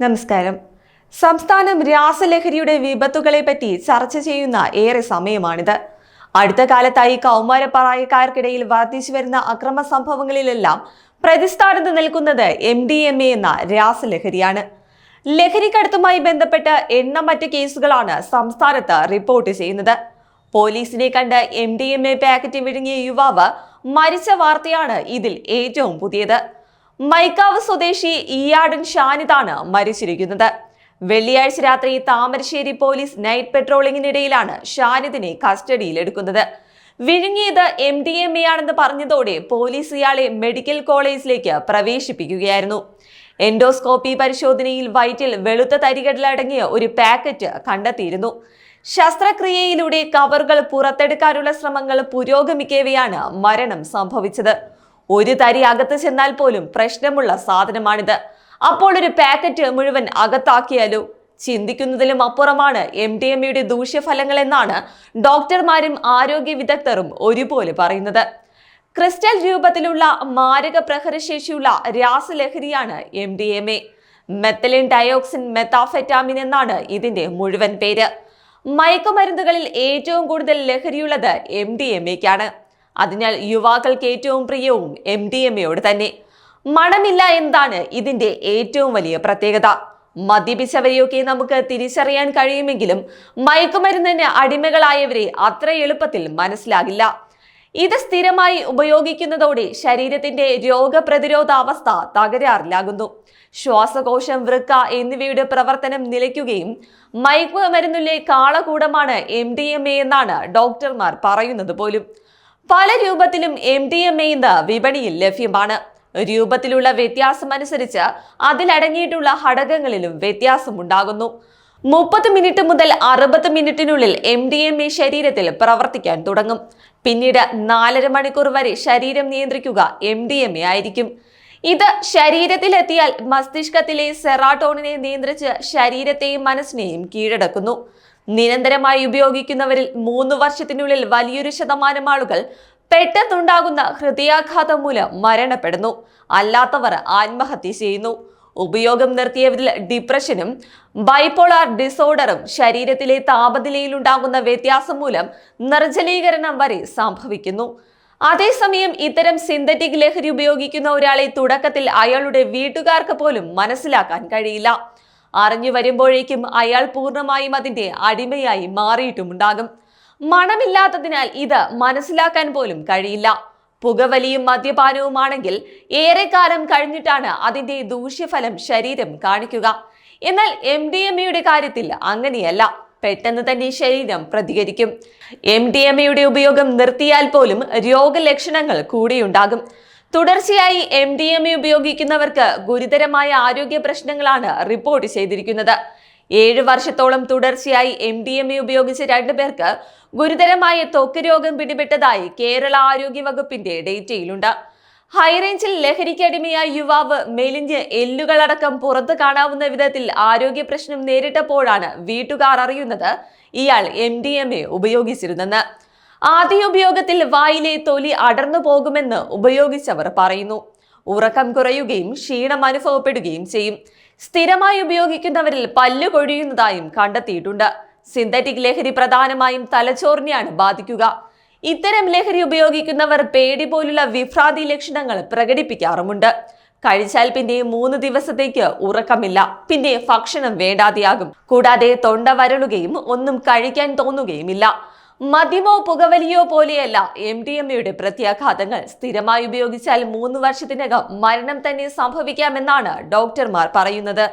നമസ്കാരം. സംസ്ഥാനം രാസലഹരിയുടെ വിപത്തുകളെ പറ്റി ചർച്ച ചെയ്യുന്ന ഏറെ സമയമാണിത്. അടുത്ത കാലത്തായി കൗമാരപ്രായക്കാർക്കിടയിൽ വർദ്ധിച്ചു വരുന്ന അക്രമ സംഭവങ്ങളിലെല്ലാം പ്രതിസ്ഥാനത്ത് നിൽക്കുന്നത് എം ഡി എം എ എന്ന രാസലഹരിയാണ്. ലഹരിക്കടത്തുമായി ബന്ധപ്പെട്ട് എണ്ണമറ്റ കേസുകളാണ് സംസ്ഥാനത്ത് റിപ്പോർട്ട് ചെയ്യുന്നത്. പോലീസിനെ കണ്ട് M D M A packet വിഴുങ്ങിയ യുവാവ് മരിച്ച വാർത്തയാണ് ഇതിൽ ഏറ്റവും പുതിയത്. മൈക്കാവ് സ്വദേശി ഈയാടൻ ഷാനിദാണ് മരിച്ചിരിക്കുന്നത്. വെള്ളിയാഴ്ച രാത്രി താമരശ്ശേരി പോലീസ് നൈറ്റ് പെട്രോളിംഗിനിടയിലാണ് ഷാനിദിനെ കസ്റ്റഡിയിലെടുക്കുന്നത്. വിഴുങ്ങിയത് എം ഡി എം എ ആണെന്ന് പറഞ്ഞതോടെ പോലീസ് ഇയാളെ മെഡിക്കൽ കോളേജിലേക്ക് പ്രവേശിപ്പിക്കുകയായിരുന്നു. എൻഡോസ്കോപ്പി പരിശോധനയിൽ വയറ്റിൽ വെളുത്ത തരികടലടങ്ങിയ ഒരു പാക്കറ്റ് കണ്ടെത്തിയിരുന്നു. ശസ്ത്രക്രിയയിലൂടെ കവറുകൾ പുറത്തെടുക്കാനുള്ള ശ്രമങ്ങൾ പുരോഗമിക്കവെയാണ് മരണം സംഭവിച്ചത്. ഒരു തരി അകത്ത് ചെന്നാൽ പോലും പ്രശ്നമുള്ള സാധനമാണിത്. അപ്പോൾ ഒരു പാക്കറ്റ് മുഴുവൻ അകത്താക്കിയാലോ? ചിന്തിക്കുന്നതിലും അപ്പുറമാണ് എം ഡി എം എയുടെ ദൂഷ്യഫലങ്ങൾ എന്നാണ് ഡോക്ടർമാരും ആരോഗ്യ വിദഗ്ധരും ഒരുപോലെ പറയുന്നത്. ക്രിസ്റ്റൽ രൂപത്തിലുള്ള മാരക പ്രഹരശേഷിയുള്ള രാസലഹരിയാണ് M D M A methylene dioxin methamphetamine എന്നാണ് ഇതിന്റെ മുഴുവൻ പേര്. മയക്കുമരുന്നുകളിൽ ഏറ്റവും കൂടുതൽ ലഹരിയുള്ളത് എം ഡി എം എക്കാണ് അതിനാൽ യുവാക്കൾക്ക് ഏറ്റവും പ്രിയവും എം ഡി എം എയോട് തന്നെ. മണമില്ല എന്നതാണ് ഇതിന്റെ ഏറ്റവും വലിയ പ്രത്യേകത. മദ്യപിച്ചവരെയൊക്കെ നമുക്ക് തിരിച്ചറിയാൻ കഴിയുമെങ്കിലും മയക്കുമരുന്നിന് അടിമകളായവരെ അത്ര എളുപ്പത്തിൽ മനസ്സിലാകില്ല. ഇത് സ്ഥിരമായി ഉപയോഗിക്കുന്നതോടെ ശരീരത്തിന്റെ രോഗപ്രതിരോധ അവസ്ഥ തകരാറിലാകുന്നു. ശ്വാസകോശം വൃക്ക എന്നിവയുടെ പ്രവർത്തനം നിലയ്ക്കുകയും മയക്കുമരുന്നിലെ കാളകൂടമാണ് എം ഡി എം എ എന്നാണ് ഡോക്ടർമാർ പറയുന്നത് പോലും. പല രൂപത്തിലും എം ഡി എം എ ഇന്ന് വിപണിയിൽ ലഭ്യമാണ്. രൂപത്തിലുള്ള വ്യത്യാസം അനുസരിച്ച് അതിലടങ്ങിയിട്ടുള്ള ഘടകങ്ങളിലും വ്യത്യാസമുണ്ടാകുന്നു. മുപ്പത് മിനിറ്റ് മുതൽ അറുപത് മിനിറ്റിനുള്ളിൽ എം ഡി എം എ ശരീരത്തിൽ പ്രവർത്തിക്കാൻ തുടങ്ങും. പിന്നീട് നാലര മണിക്കൂർ വരെ ശരീരം നിയന്ത്രിക്കുക എം ഡി എം എ ആയിരിക്കും. ഇത് ശരീരത്തിലെത്തിയാൽ മസ്തിഷ്കത്തിലെ സെറാട്ടോണിനെ നിയന്ത്രിച്ച് ശരീരത്തെയും മനസ്സിനെയും കീഴടക്കുന്നു. നിരന്തരമായി ഉപയോഗിക്കുന്നവരിൽ മൂന്ന് വർഷത്തിനുള്ളിൽ വലിയൊരു ശതമാനം ആളുകൾ പെട്ടെന്നുണ്ടാകുന്ന ഹൃദയാഘാതം മൂലം മരണപ്പെടുന്നു. അല്ലാത്തവർ ആത്മഹത്യ ചെയ്യുന്നു. ഉപയോഗം നിർത്തിയവരിൽ ഡിപ്രഷനും ബൈപോളാർ ഡിസോർഡറും ശരീരത്തിലെ താപനിലയിലുണ്ടാകുന്ന വ്യത്യാസം മൂലം നിർജലീകരണം വരെ സംഭവിക്കുന്നു. അതേസമയം ഇത്തരം സിന്തറ്റിക് ലഹരി ഉപയോഗിക്കുന്ന ഒരാളെ തുടക്കത്തിൽ അയാളുടെ വീട്ടുകാർക്ക് പോലും മനസ്സിലാക്കാൻ കഴിയില്ല. അറിഞ്ഞു വരുമ്പോഴേക്കും അയാൾ പൂർണമായും അതിന്റെ അടിമയായി മാറിയിട്ടുമുണ്ടാകും. മണമില്ലാത്തതിനാൽ ഇത് മനസ്സിലാക്കാൻ പോലും കഴിയില്ല. പുകവലിയും മദ്യപാനവുമാണെങ്കിൽ ഏറെക്കാലം കഴിഞ്ഞിട്ടാണ് അതിന്റെ ദൂഷ്യഫലം ശരീരം കാണിക്കുക. എന്നാൽ എം ഡി എം എയുടെ കാര്യത്തിൽ അങ്ങനെയല്ല. പെട്ടെന്ന് തന്നെ ശരീരം പ്രതികരിക്കും. എം ഡി എം എയുടെ ഉപയോഗം നിർത്തിയാൽ പോലും രോഗലക്ഷണങ്ങൾ കൂടിയുണ്ടാകും. തുടർച്ചയായി എം ഡി എം എ ഉപയോഗിക്കുന്നവർക്ക് ഗുരുതരമായ ആരോഗ്യ പ്രശ്നങ്ങളാണ് റിപ്പോർട്ട് ചെയ്തിരിക്കുന്നത്. ഏഴ് വർഷത്തോളം തുടർച്ചയായി എം ഡി എം എ ഉപയോഗിച്ച രണ്ടുപേർക്ക് ഗുരുതരമായ ത്വക്ക് രോഗം പിടിപെട്ടതായി കേരള ആരോഗ്യ വകുപ്പിന്റെ ഡേറ്റയിലുണ്ട്. ഹൈറേഞ്ചിൽ ലഹരിക്കടിമയായ യുവാവ് മെലിഞ്ഞ് എല്ലുകളടക്കം പുറത്ത് കാണാവുന്ന വിധത്തിൽ ആരോഗ്യ പ്രശ്നം നേരിട്ടപ്പോഴാണ് വീട്ടുകാർ അറിയുന്നത് ഇയാൾ എം ഡി എം എ ഉപയോഗിച്ചിരുന്നെന്ന്. ആദ്യ ഉപയോഗത്തിൽ വായിലെ തൊലി അടർന്നു പോകുമെന്ന് ഉപയോഗിച്ചവർ പറയുന്നു. ഉറക്കം കുറയുകയും ക്ഷീണം അനുഭവപ്പെടുകയും ചെയ്യും. സ്ഥിരമായി ഉപയോഗിക്കുന്നവരിൽ പല്ലു കൊഴിയുന്നതായും കണ്ടെത്തിയിട്ടുണ്ട്. സിന്തറ്റിക് ലഹരി പ്രധാനമായും തലച്ചോറിനെയാണ് ബാധിക്കുക. ഇത്തരം ലഹരി ഉപയോഗിക്കുന്നവർ പേടി പോലുള്ള വിഭ്രാന്തി ലക്ഷണങ്ങൾ പ്രകടിപ്പിക്കാറുമുണ്ട്. കഴിച്ചാൽ പിന്നെ മൂന്ന് ദിവസത്തേക്ക് ഉറക്കമില്ല. പിന്നെ ഭക്ഷണം വേണ്ടാതെയാകും. കൂടാതെ തൊണ്ട വരളുകയും ഒന്നും കഴിക്കാൻ തോന്നുകയുമില്ല. മദ്യമോ പുകവലിയോ പോലെയല്ല എം ഡി എം എയുടെ പ്രത്യാഘാതങ്ങൾ സ്ഥിരമായി ഉപയോഗിച്ചാൽ മൂന്ന് വർഷത്തിനകം മരണം തന്നെ സംഭവിക്കാമെന്നാണ് ഡോക്ടർമാർ പറയുന്നത്.